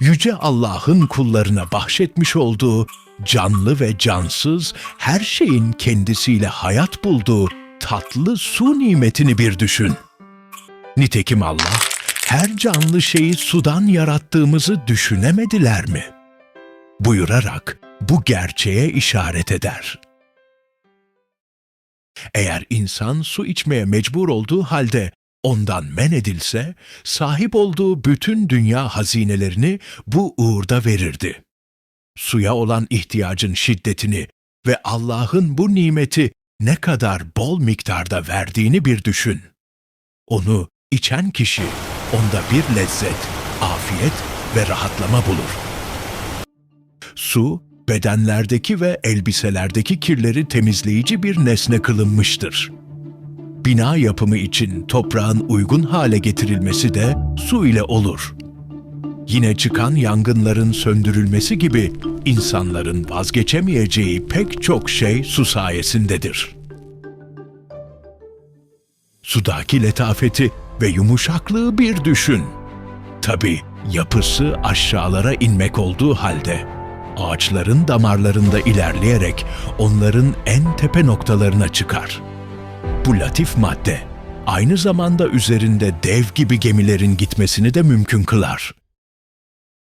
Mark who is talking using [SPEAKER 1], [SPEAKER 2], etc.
[SPEAKER 1] Yüce Allah'ın kullarına bahşetmiş olduğu canlı ve cansız her şeyin kendisiyle hayat bulduğu tatlı su nimetini bir düşün. Nitekim Allah her canlı şeyi sudan yarattığımızı düşünemediler mi? Buyurarak bu gerçeğe işaret eder. Eğer insan su içmeye mecbur olduğu halde ondan men edilse, sahip olduğu bütün dünya hazinelerini bu uğurda verirdi. Suya olan ihtiyacın şiddetini ve Allah'ın bu nimeti ne kadar bol miktarda verdiğini bir düşün. Onu içen kişi onda bir lezzet, afiyet ve rahatlama bulur. Su, bedenlerdeki ve elbiselerdeki kirleri temizleyici bir nesne kılınmıştır. Bina yapımı için toprağın uygun hale getirilmesi de su ile olur. Yine çıkan yangınların söndürülmesi gibi insanların vazgeçemeyeceği pek çok şey su sayesindedir. Sudaki letafeti ve yumuşaklığı bir düşün. Tabi yapısı aşağılara inmek olduğu halde ağaçların damarlarında ilerleyerek onların en tepe noktalarına çıkar. Bu latif madde aynı zamanda üzerinde dev gibi gemilerin gitmesini de mümkün kılar.